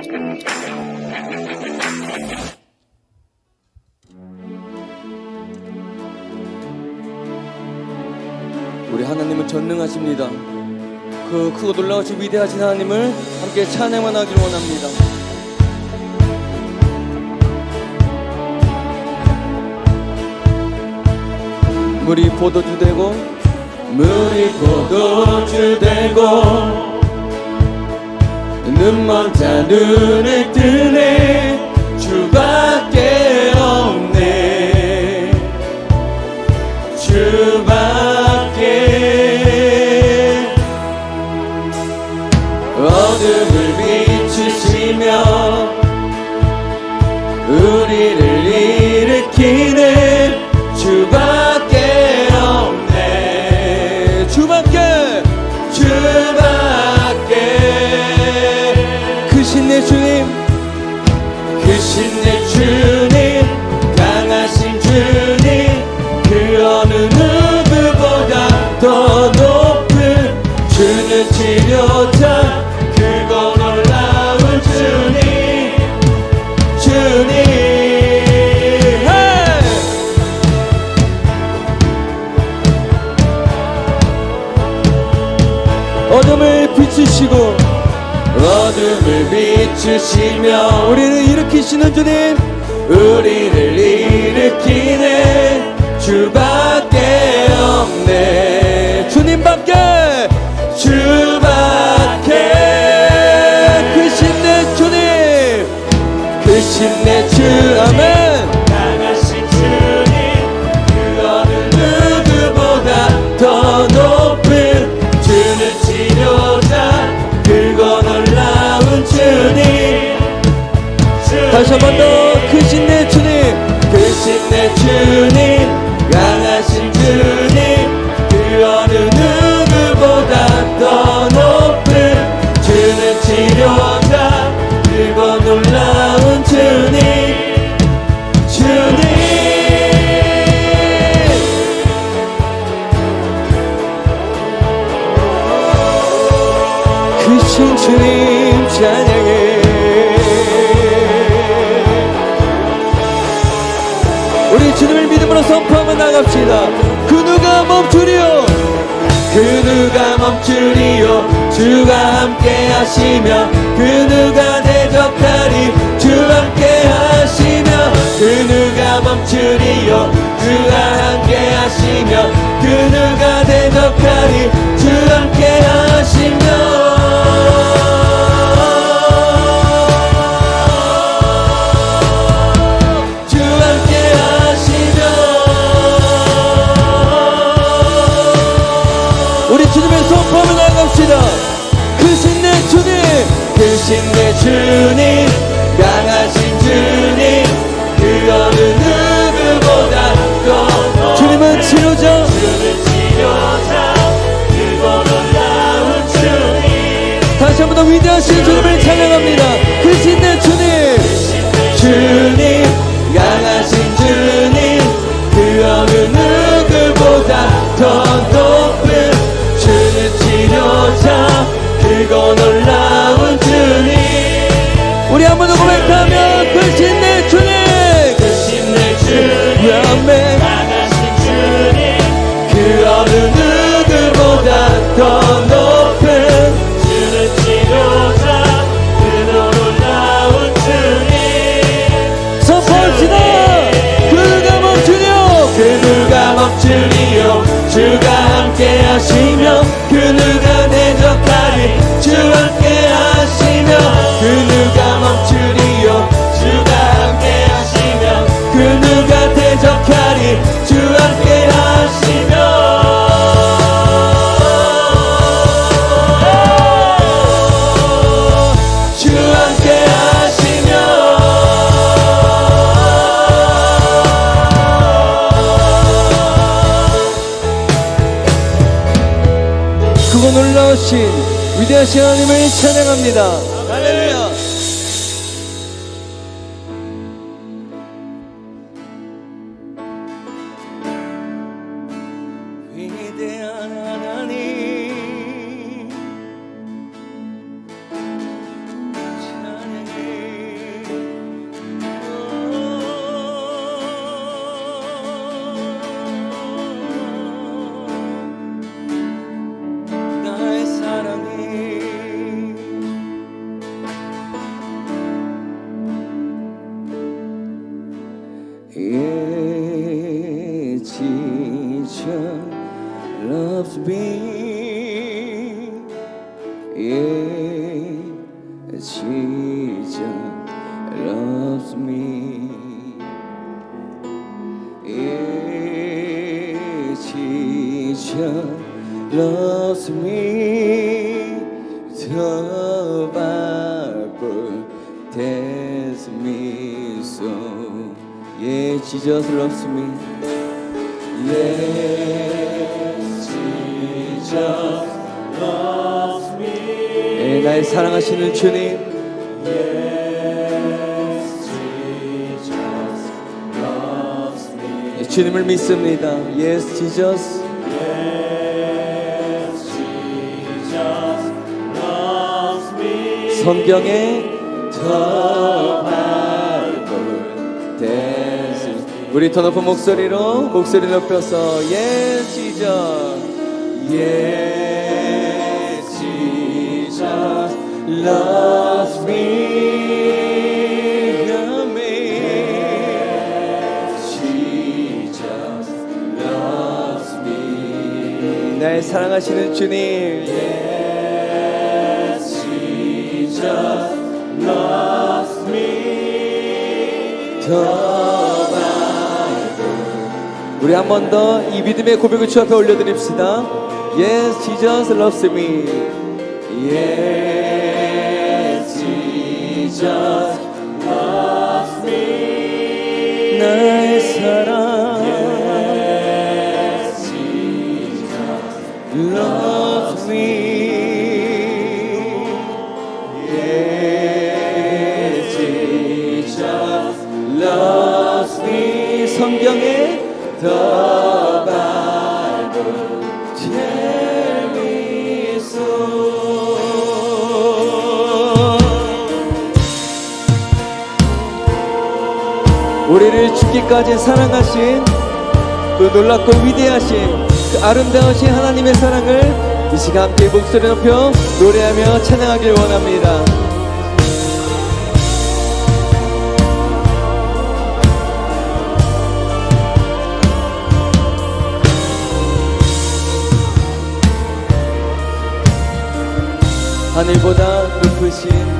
우리 하나님은 전능하십니다. 그 크고 놀라우신 위대하신 하나님을 함께 찬양만 하기를 원합니다. 물이 포도주 되고 물이 포도주 되고 눈먼 자 눈을 뜨네. 주밖 어둠을 비추시고 어둠을 비추시며 우리를 일으키시는 주님. 우리를 일으키네. 주밖에 없네. 주님밖에 주밖에 크신 내 주님. 크신 내주 아멘 주님 찬양해. 우리 주님을 믿음으로 선포하며 나갑시다. 그 누가 멈추리요? 그 누가 멈추리요? 주가 함께 하시며 그 누가 대적하리 주 함께 하시며 그 누가 멈추리요? 주가 함께 하시며 그 누가 대적하리 더 위대하신 주님을 찬양합니다. 크신 내 주님. 주님 강하신 주님. 그 어느 누구보다 더 높은 주는 치료자. 그거 놀라 been. Yeah, Jesus loves me. Yeah, loves me. The Bible tells. Yeah, Jesus loves me. Yeah. 예, 나의 사랑하시는 주님. 예, 주님을 믿습니다 Yes Jesus. 성경에 더 says 우리 더 높은 목소리로 목소리 높여서 Yes Jesus Yes Jesus loves me Jesus loves me 나의 사랑하시는 주님 Yes, Jesus loves me. 더 우리 한 번 더 이 믿음의 고백을 주 앞에 올려드립시다. Yes, Jesus loves me. Yes, Jesus loves me. 나의 사랑 Yes, Jesus loves me. Yes, Jesus loves me. 성경에 더 죽기까지 사랑하신 그 놀랍고 위대하신 그 아름다우신 하나님의 사랑을 이 시간 함께 목소리 높여 노래하며 찬양하길 원합니다. 하늘보다 높으신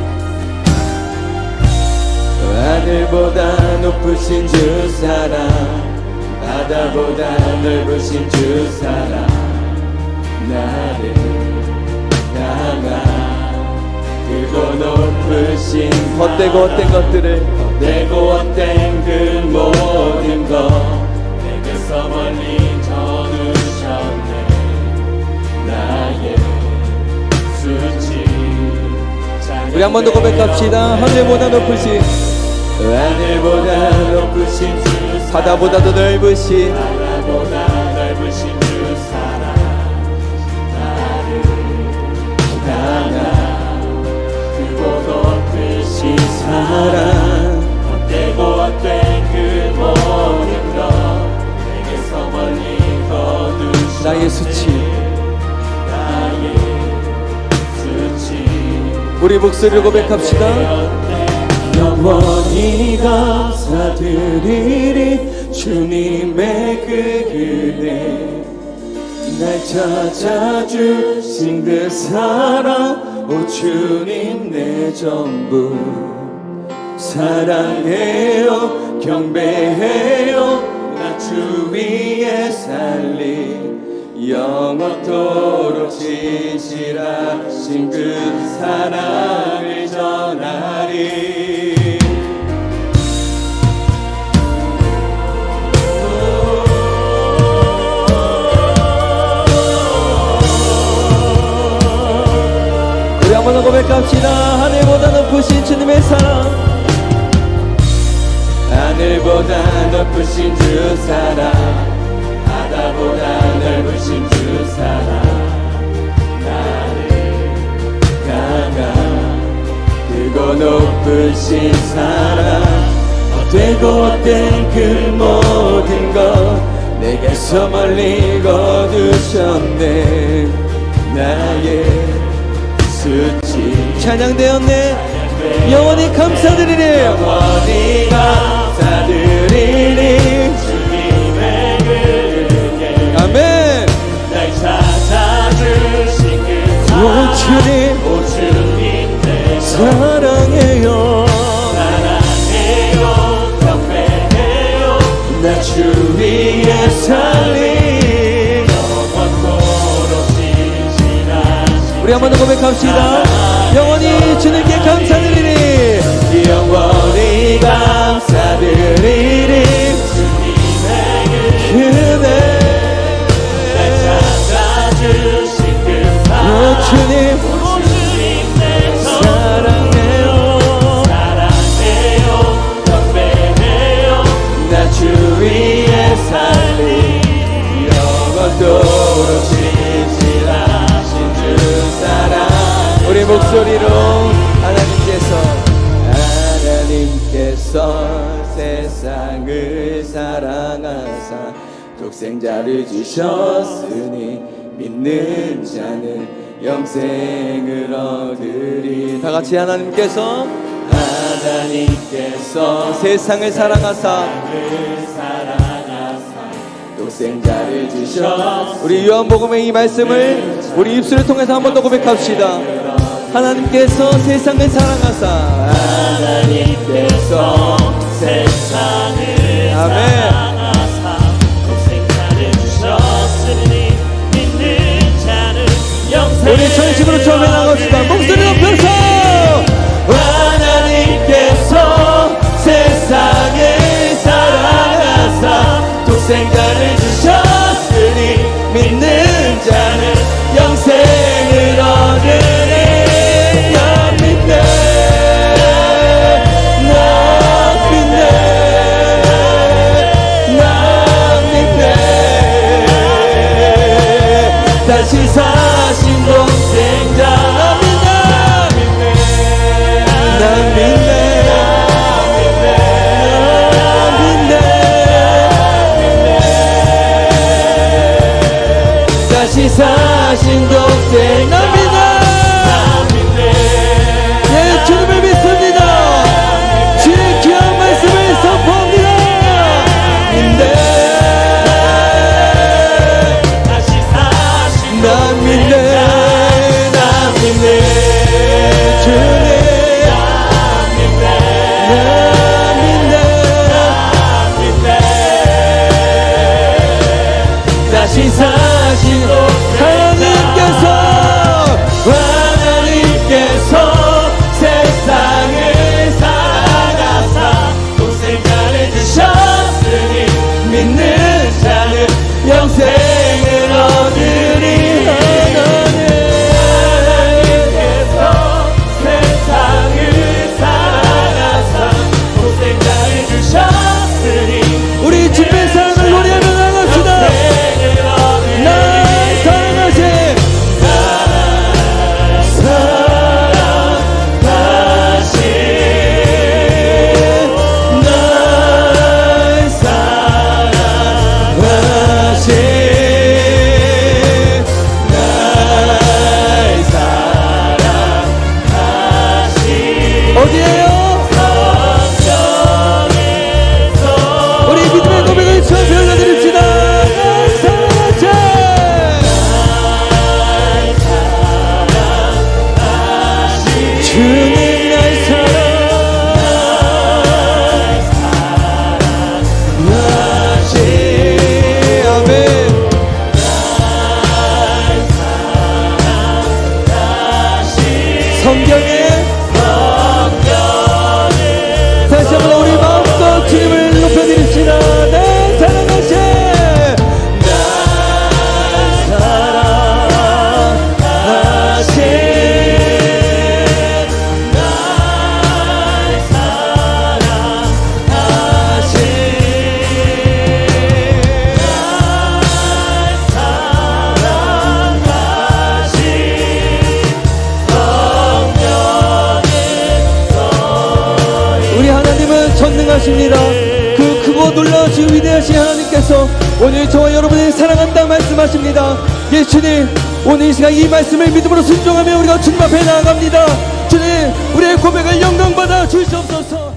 하늘보다 높으신 주 사랑 바다보다 넓으신 주 사랑 나를 향한 그고 높으신 헛되고 헛된 것들을 내고 헛된 그 모든 것 내게서 멀리 전우셨네. 나의 수치 우리 한 번 더 고백합시다. 하늘보다 높으신 하늘보다 높으신 주 바다보다도 넓으신 바다보다 넓으신 주 사랑. 나를 향한 그고 높으신 사랑. 헛되고 헛된 그 모든 것. 내게서 멀리 거두셨네 나의 수치. 나의 수치. 우리 목소리로 고백합시다. 영원 히 감사드리리 주님의 그 은혜 날 찾아주신 그 사랑 오 주님 내 전부. 사랑해요 경배해요 나 주 위에 살리. 영원토록 진실하신 그 사랑을 전하리 하늘보다 높으신 주 사랑 바다보다 넓으신 주 사랑 나를 향한 그고 높으신 사랑 헛되고 헛된 그 모든 것 내게서 멀리 거두셨네. 나의 수치. 찬양되었네. 영원히 감사드리네 영원히 감 그 사랑해요. 경배해요. 나 주위에 살리. 영원토록 신실하신 우리 한 번 더 고백합시다 감 주셨으니 믿는 자는 영생을 얻으리 다 같이 하나님께서 하나님께서 세상을 사랑하사 독생자를 주셔 우리 요한복음의 이 말씀을 우리 입술을 통해서 한 번 더 고백합시다. 하나님께서 세상을 사랑하사 하나님께서 세상을 아멘 우리 전심으로 처음에 나갑시다. 목소리 높여서. 하나님께서 세상을 사랑하사 독생 사신 동생자 난 믿네 예 주님을 믿습니다 주의 귀한 말씀을 선포합니다 믿네 다시 사신 난 믿네 주 오늘 저와 여러분을 사랑한다 말씀하십니다. 예수님, 오늘 이 시간 이 말씀을 믿음으로 순종하며 우리가 주님 앞에 나아갑니다. 주님, 우리의 고백을 영광받아 주시옵소서.